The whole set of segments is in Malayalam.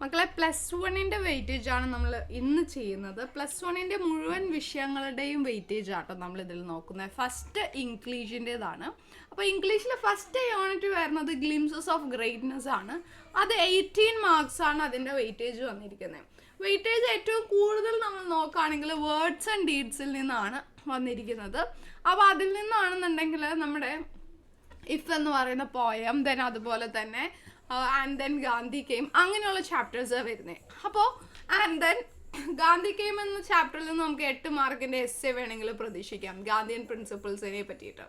മക്കളെ പ്ലസ് വണ്ണിന്റെ വെയിറ്റേജ് ആണ് നമ്മൾ ഇന്ന് ചെയ്യുന്നത്. പ്ലസ് വണ്ണിന്റെ മുഴുവൻ വിഷയങ്ങളുടെയും വെയിറ്റേജ് ആട്ടോ നമ്മൾ ഇതിൽ നോക്കുന്നത്. ഫസ്റ്റ് ഇംഗ്ലീഷിന്റെതാണ് അപ്പോൾ ഇംഗ്ലീഷിൽ ഫസ്റ്റ് യൂണിറ്റ് വരുന്നത് ഗ്ലിംസസ് ഓഫ് ഗ്രേറ്റ്നെസ് ആണ്. അത് എയ്റ്റീൻ മാർക്സ് ആണ് അതിന്റെ വെയിറ്റേജ് വന്നിരിക്കുന്നത്. വെയിറ്റേജ് ഏറ്റവും കൂടുതൽ നമ്മൾ നോക്കുകയാണെങ്കിൽ വേർഡ്സ് ആൻഡ് ഡീഡ്സിൽ നിന്നാണ് വന്നിരിക്കുന്നത്. അപ്പോൾ അതിൽ നിന്നാണെന്നുണ്ടെങ്കിൽ നമ്മുടെ ഇഫ് എന്ന് പറയുന്ന പോയം ദെൻ അതുപോലെ തന്നെ ആൻഡ് ദെൻ ഗാന്ധി കെയിം അങ്ങനെയുള്ള ചാപ്റ്റേഴ്സ് വരുന്നത് അപ്പോൾ ആൻഡ് ദെൻ ഗാന്ധി കെയിം എന്ന ചാപ്റ്ററിൽ നിന്ന് നമുക്ക് എട്ട് മാർക്കിന്റെ എസ് എ വേണമെങ്കിൽ പ്രതീക്ഷിക്കാം. ഗാന്ധിയൻ പ്രിൻസിപ്പിൾസിനെ പറ്റിയിട്ട്.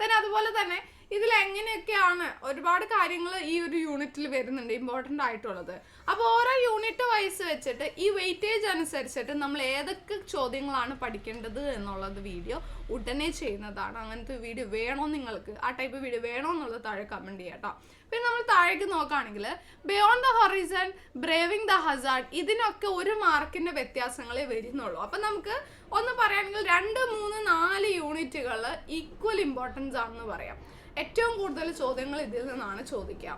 ദെൻ അതുപോലെ തന്നെ ഇതിൽ എങ്ങനെയൊക്കെയാണ് ഒരുപാട് കാര്യങ്ങൾ ഈ ഒരു യൂണിറ്റിൽ വരുന്നുണ്ട് ഇമ്പോർട്ടന്റ് ആയിട്ടുള്ളത്. അപ്പോൾ ഓരോ യൂണിറ്റ് വൈസ് വെച്ചിട്ട് ഈ വെയിറ്റേജ് അനുസരിച്ചിട്ട് നമ്മൾ ഏതൊക്കെ ചോദ്യങ്ങളാണ് പഠിക്കേണ്ടത് എന്നുള്ളത് വീഡിയോ ഉടനെ ചെയ്യുന്നതാണ്. അങ്ങനത്തെ വീഡിയോ വേണോ നിങ്ങൾക്ക്? ആ ടൈപ്പ് വീഡിയോ വേണോ എന്നുള്ളത് താഴെ കമന്റ് ചെയ്യാം കേട്ടോ പിന്നെ നമ്മൾ താഴേക്ക് നോക്കുകയാണെങ്കിൽ beyond the horizon braving the hazard ഇതിനൊക്കെ ഒരു മാർക്കിന്റെ വ്യത്യാസങ്ങളെ വരുന്നുള്ളൂ. അപ്പം നമുക്ക് ഒന്ന് പറയുകയാണെങ്കിൽ രണ്ട് മൂന്ന് നാല് യൂണിറ്റുകൾ ഈക്വൽ ഇമ്പോർട്ടൻസ് ആണെന്ന് പറയാം. ഏറ്റവും കൂടുതൽ ചോദ്യങ്ങൾ ഇതിൽ നിന്നാണ് ചോദിക്കുക.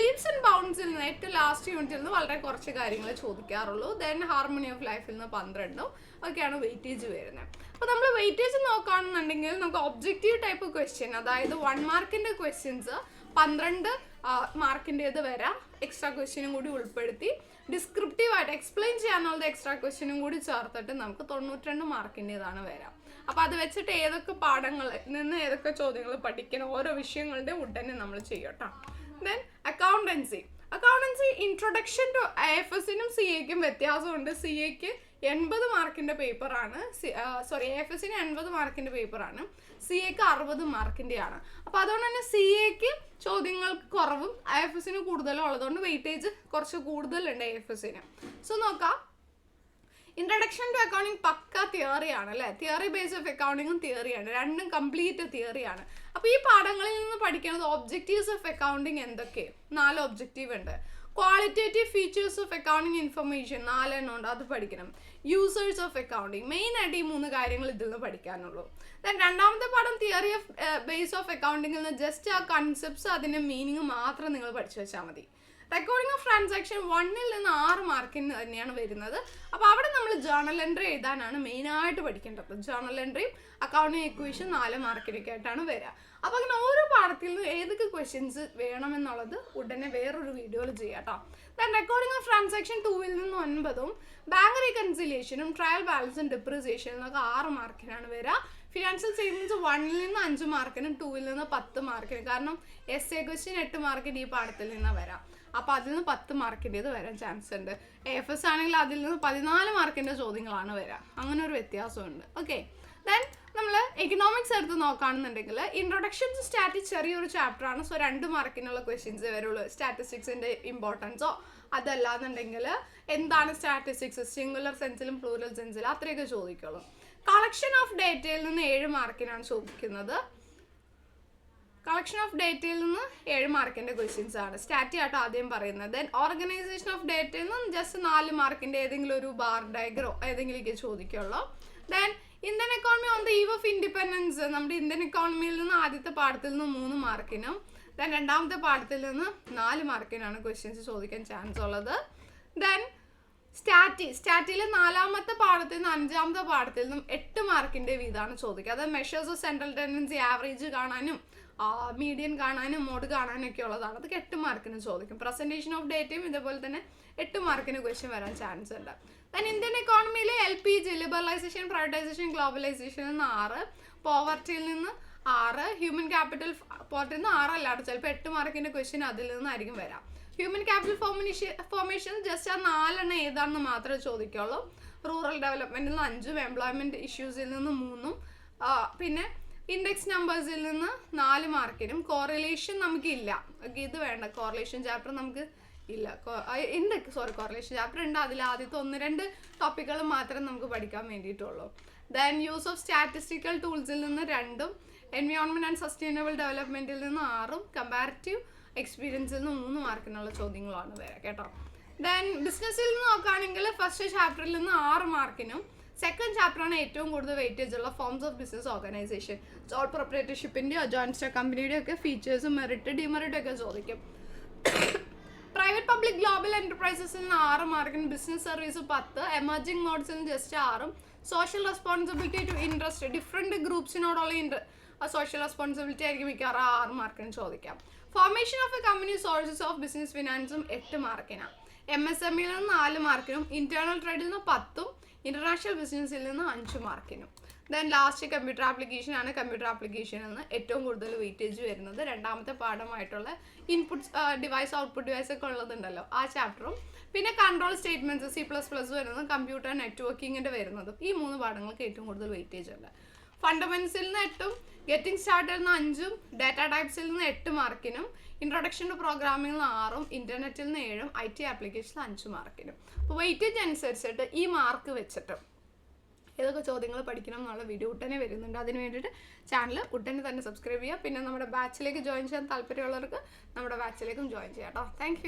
ലീവ്സ് ആൻഡ് ബൗണ്ട്സിൽ നിന്ന് ഏറ്റവും ലാസ്റ്റ് യൂണിറ്റിൽ നിന്ന് വളരെ കുറച്ച് കാര്യങ്ങൾ ചോദിക്കാറുള്ളൂ. ദെൻ ഹാർമോണി ഓഫ് ലൈഫിൽ നിന്ന് പന്ത്രണ്ടും. ഒക്കെയാണ് വെയിറ്റേജ് വരുന്നത്. അപ്പോൾ നമ്മൾ വെയിറ്റേജ് നോക്കുകയാണെന്നുണ്ടെങ്കിൽ നമുക്ക് ഒബ്ജക്റ്റീവ് ടൈപ്പ് ക്വസ്റ്റ്യൻ അതായത് വൺ മാർക്കിന്റെ ക്വസ്റ്റ്യൻസ് പന്ത്രണ്ട് മാർക്കിന്റേത് വരാം. എക്സ്ട്രാ ക്വസ്റ്റ്യനും കൂടി ഉൾപ്പെടുത്തി. ഡിസ്ക്രിപ്റ്റീവ് ആയിട്ട് എക്സ്പ്ലെയിൻ ചെയ്യാനുള്ള എക്സ്ട്രാ ക്വസ്റ്റ്യനും കൂടി ചേർത്തിട്ട് നമുക്ക് തൊണ്ണൂറ്റി രണ്ട് മാർക്കിന്റെതാണ് വരാം. അപ്പോൾ അത് വെച്ചിട്ട് ഏതൊക്കെ പാഠങ്ങൾ നിന്ന് ഏതൊക്കെ ചോദ്യങ്ങൾ പഠിക്കണം ഓരോ വിഷയങ്ങളുടെ ഉടനെ നമ്മൾ ചെയ്യട്ടോ then accountancy accountancy introduction to F എസിനും C എക്കും വ്യത്യാസമുണ്ട്. സി എക്ക് എൺപത് മാർക്കിന്റെ പേപ്പറാണ് സോറി എഫ് എസിന് എൺപത് മാർക്കിന്റെ പേപ്പറാണ് സി എക്ക് അറുപത് മാർക്കിന്റെ ആണ്. അപ്പൊ അതുകൊണ്ട് തന്നെ സി എക്ക് ചോദ്യങ്ങൾക്ക് കുറവും എഫ് എസിന് കൂടുതലും ഉള്ളതുകൊണ്ട് വെയിറ്റേജ് കുറച്ച് കൂടുതലുണ്ട് എഫ് എസിന് സോ നോക്കാം. ഇൻട്രഡക്ഷൻ ടു അക്കൗണ്ടിങ് പക്ക തിയറിയാണ് അല്ലേ? തിയറി ബേസ് ഓഫ് അക്കൗണ്ടിങ്ങും തിയറിയാണ് രണ്ടും കംപ്ലീറ്റ് തിയറിയാണ് അപ്പോൾ ഈ പാഠങ്ങളിൽ നിന്ന് പഠിക്കുന്നത് ഒബ്ജക്റ്റീവ്സ് ഓഫ് അക്കൗണ്ടിങ് എന്തൊക്കെ? നാല് ഒബ്ജക്റ്റീവ് ഉണ്ട്. Qualitative features of accounting information നാലെണ്ണം ഉണ്ട് അത് പഠിക്കണം. യൂസേഴ്സ് ഓഫ് അക്കൗണ്ടിങ് മെയിൻ ആയിട്ട് ഈ മൂന്ന് കാര്യങ്ങൾ ഇതിൽ നിന്ന് പഠിക്കാനുള്ളൂ. ദെൻ രണ്ടാമത്തെ പാഠം തിയറി ഓഫ് ബേസ് ഓഫ് അക്കൗണ്ടിങ്ങിൽ നിന്ന് ജസ്റ്റ് ആ കൺസെപ്റ്റ്സ് അതിന്റെ മീനിങ് മാത്രം നിങ്ങൾ പഠിച്ചു വെച്ചാൽ മതി. റെക്കോർഡിംഗ് ഓഫ് ട്രാൻസാക്ഷൻ വണ്ണിൽ നിന്ന് ആറ് മാർക്കിന് തന്നെയാണ് വരുന്നത്. അപ്പോൾ അവിടെ നമ്മൾ ജേർണൽ എൻട്രി എഴുതാനാണ് മെയിനായിട്ട് പഠിക്കേണ്ടത്. ജേർണൽ എൻട്രിയും അക്കൗണ്ടിങ് ഇക്വേഷൻ നാല് മാർക്കിനൊക്കെ ആയിട്ടാണ് വരിക. അപ്പോൾ അങ്ങനെ ഓരോ പാഠത്തിൽ നിന്ന് ഏതൊക്കെ ക്വസ്റ്റ്യൻസ് വേണമെന്നുള്ളത് ഉടനെ വേറൊരു വീഡിയോയിൽ ചെയ്യാം കേട്ടോ ദെൻ റെക്കോർഡിംഗ് ഓഫ് ട്രാൻസാക്ഷൻ ടൂവിൽ നിന്ന് ഒൻപതും ബാങ്ക് റീകൺസിലിയേഷനും ട്രയൽ ബാലൻസും ഡിപ്രിസിയേഷനും എന്നൊക്കെ ആറ് മാർക്കിനാണ് വരിക. ഫിനാൻഷ്യൽ സ്റ്റേറ്റ്മെന്റ്സ് വണ്ണിൽ നിന്ന് അഞ്ച് മാർക്കിനും ടൂവിൽ നിന്ന് പത്ത് മാർക്കിനും കാരണം എസ് എ ക്വസ്റ്റ്യൻ എട്ട് മാർക്കിന് ഈ പാഠത്തിൽ നിന്ന് വരാം. അപ്പോൾ അതിൽ നിന്ന് പത്ത് മാർക്കിന്റെത് വരാൻ ചാൻസ് ഉണ്ട്. എഫ് എസ് ആണെങ്കിൽ അതിൽ നിന്ന് പതിനാല് മാർക്കിന്റെ ചോദ്യങ്ങളാണ് വരിക അങ്ങനെ ഒരു വ്യത്യാസമുണ്ട്. ഓക്കെ ദെൻ നമ്മൾ എക്കണോമിക്സ് എടുത്ത് നോക്കുകയാണെന്നുണ്ടെങ്കിൽ ഇൻട്രൊഡക്ഷൻ ടു ചെറിയൊരു ചാപ്റ്റർ ആണ്. സോ രണ്ട് മാർക്കിനുള്ള ക്വസ്റ്റ്യൻസ് വരുള്ളൂ സ്റ്റാറ്റിസ്റ്റിക്സിന്റെ ഇമ്പോർട്ടൻസോ അതല്ലാന്നുണ്ടെങ്കിൽ എന്താണ് സ്റ്റാറ്റിസ്റ്റിക്സ് സിംഗുലർ സെൻസിലും പ്ലൂറൽ സെൻസിലും അത്രയൊക്കെ ചോദിക്കുള്ളൂ. കളക്ഷൻ ഓഫ് ഡേറ്റയിൽ നിന്ന് ഏഴ് മാർക്കിനാണ് ചോദിക്കുന്നത്. കളക്ഷൻ ഓഫ് ഡേറ്റയിൽ നിന്ന് ഏഴ് മാർക്കിന്റെ ക്വസ്റ്റ്യൻസ് ആണ്. സ്റ്റാറ്റി ആട്ടോ ആദ്യം പറയുന്നത്. ദെൻ ഓർഗനൈസേഷൻ ഓഫ് ഡേറ്റയിൽ നിന്ന് ജസ്റ്റ് നാല് മാർക്കിന്റെ ഏതെങ്കിലും ഒരു ബാർ ഡയഗ്രോ ഏതെങ്കിലുമൊക്കെ ചോദിക്കുള്ളൂ. Then Indian economy on the eve of independence നമ്മുടെ ഇന്ത്യൻ എക്കോണമിയിൽ നിന്ന് ആദ്യത്തെ പാഠത്തിൽ നിന്ന് മൂന്ന് മാർക്കിനും ദെൻ രണ്ടാമത്തെ പാഠത്തിൽ നിന്ന് നാല് മാർക്കിനാണ് ക്വസ്റ്റ്യൻസ് ചോദിക്കാൻ ചാൻസ് ഉള്ളത്. ദെൻ സ്റ്റാറ്റി സ്റ്റാറ്റിയിലെ നാലാമത്തെ പാഠത്തിൽ നിന്ന് അഞ്ചാമത്തെ പാഠത്തിൽ നിന്നും എട്ട് മാർക്കിന്റെ വീതമാണ് ചോദിക്കുക. അത് measures of central tendency average കാണാനും മീഡിയൻ കാണാനും മോഡ് കാണാനൊക്കെ ഉള്ളതാണ്. അതൊക്കെ എട്ട് മാർക്കിന് ചോദിക്കും. പ്രസന്റേഷൻ ഓഫ് ഡേറ്റയും ഇതേപോലെ തന്നെ എട്ട് മാർക്കിന് ക്വസ്റ്റ്യൻ വരാൻ ചാൻസ് ഉണ്ട്. Then Indian എക്കോണമിയിലെ L P G liberalisation privatisation globalisation നിന്ന് ആറ് പോവർട്ടിയിൽ നിന്ന് ആറ് ഹ്യൂമൻ ക്യാപിറ്റൽ പോർട്ടിൽ നിന്ന് ആറല്ലാണ്ട് ചിലപ്പോൾ എട്ട് മാർക്കിന്റെ ക്വസ്റ്റ്യൻ അതിൽ നിന്നായിരിക്കും വരാം. Human capital formation formation just ആ നാലെണ്ണം ഏതാണെന്ന് മാത്രമേ ചോദിക്കുള്ളൂ. റൂറൽ ഡെവലപ്മെന്റിൽ നിന്ന് അഞ്ചും എംപ്ലോയ്മെന്റ് ഇഷ്യൂസിൽ നിന്ന് മൂന്നും പിന്നെ ഇൻഡെക്സ് നമ്പേഴ്സിൽ നിന്ന് നാല് മാർക്കിനും കോറിലേഷൻ നമുക്കില്ല. ഓക്കെ ഇത് വേണ്ട. കോറിലേഷൻ ചാപ്റ്റർ നമുക്ക് ഇല്ല. ഇൻഡെക്സ് സോറി കോറിലേഷൻ ചാപ്റ്റർ ഉണ്ട്. അതിൽ ആദ്യത്തെ ഒന്ന് രണ്ട് ടോപ്പിക്കുകൾ മാത്രമേ നമുക്ക് പഠിക്കാൻ വേണ്ടിയിട്ടുള്ളൂ. ദെൻ യൂസ് ഓഫ് സ്റ്റാറ്റിസ്റ്റിക്കൽ ടൂൾസിൽ നിന്ന് രണ്ടും എൻവയോൺമെന്റ് ആൻഡ് സസ്റ്റൈനബിൾ ഡെവലപ്മെന്റിൽ നിന്ന് ആറും കമ്പാരിറ്റീവ് എക്സ്പീരിയൻസിൽ നിന്ന് മൂന്ന് മാർക്കിനുള്ള ചോദ്യങ്ങളാണ് വരാം കേട്ടോ. ദെൻ ബിസിനസ്സിൽ നിന്ന് നോക്കുകയാണെങ്കിൽ ഫസ്റ്റ് ചാപ്റ്ററിൽ നിന്ന് ആറ് മാർക്കിനും സെക്കൻഡ് ചാപ്റ്ററാണ് ഏറ്റവും കൂടുതൽ വെയിറ്റേജ് ഉള്ള ഫോംസ് ഓഫ് ബിസിനസ് ഓർഗനൈസേഷൻ ജോൾ പ്രൊപ്പറേറ്റർഷിപ്പിന്റെയോ ജോയിന്റ് സ്റ്റോക്ക് കമ്പനിയുടെയോ ഒക്കെ ഫീച്ചേഴ്സും മെറിറ്റ് ഡിമെറിറ്റ് ഒക്കെ ചോദിക്കും. പ്രൈവറ്റ് പബ്ലിക് ഗ്ലോബൽ എന്റർപ്രൈസസിന് ആറ് മാർക്കിന് ബിസിനസ് സർവീസ് പത്ത് എമർജിംഗ് മോഡ്സിന് ജസ്റ്റ് ആറും social responsibility to interest different ഗ്രൂപ്പ്സിനോടുള്ള ഇൻട്ര സോഷ്യൽ റെസ്പോൺസിബിലിറ്റി ആയിരിക്കും മിക്കവാറും ആറ് മാർക്കിന് ചോദിക്കാം. Formation of a company sources of business ഫിനാൻസും എട്ട് മാർക്കിനാണ് എം എസ് എം ഇയിൽ നിന്ന് നാല് മാർക്കിനും ഇന്റേണൽ ട്രേഡിൽ നിന്ന് പത്തും ഇന്റർനാഷണൽ ബിസിനസ്സിൽ നിന്ന് അഞ്ച് മാർക്കിനും. ദെൻ ലാസ്റ്റ് കമ്പ്യൂട്ടർ ആപ്ലിക്കേഷൻ ആണ് കമ്പ്യൂട്ടർ ആപ്ലിക്കേഷൻ എന്ന് ഏറ്റവും കൂടുതൽ വെയിറ്റേജ് വരുന്നത്. രണ്ടാമത്തെ പാഠമായിട്ടുള്ള ഇൻപുട്ട് ഡിവൈസ് ഔട്ട്പുട്ട് ഡിവൈസ് ഒക്കെ ഉള്ളതുണ്ടല്ലോ ആ ചാപ്റ്ററും പിന്നെ control statements C plus plus വരുന്നതും കമ്പ്യൂട്ടർ നെറ്റ്വർക്കിങ്ങിന്റെ വരുന്നതും. ഈ മൂന്ന് പാഠങ്ങൾക്ക് ഏറ്റവും കൂടുതൽ വെയിറ്റേജ് ഉണ്ട്. ഫണ്ടമെന്റ്സിൽ നിന്ന് എട്ടും ഗെറ്റിംഗ് സ്റ്റാർട്ടിൽ നിന്ന് അഞ്ചും ഡാറ്റ ടൈപ്സിൽ നിന്ന് എട്ട് മാർക്കിനും ഇൻട്രൊഡക്ഷൻ ടു പ്രോഗ്രാമിംഗിൽ നിന്ന് ആറും ഇന്റർനെറ്റിൽ നിന്ന് ഏഴും ഐ ടി ആപ്ലിക്കേഷനിൽ അഞ്ച് മാർക്കിനും. അപ്പോൾ വെയിറ്റേജ് അനുസരിച്ചിട്ട് ഈ മാർക്ക് വെച്ചിട്ട് ഏതൊക്കെ ചോദ്യങ്ങൾ പഠിക്കണം എന്നുള്ള വീഡിയോ ഉടനെ വരുന്നുണ്ട്. അതിന് വേണ്ടിയിട്ട് ചാനൽ ഉടനെ തന്നെ സബ്സ്ക്രൈബ് ചെയ്യുക. പിന്നെ നമ്മുടെ ബാച്ചിലേക്ക് ജോയിൻ ചെയ്യാൻ താല്പര്യമുള്ളവർക്ക് നമ്മുടെ ബാച്ചിലേക്കും ജോയിൻ ചെയ്യാം കേട്ടോ താങ്ക്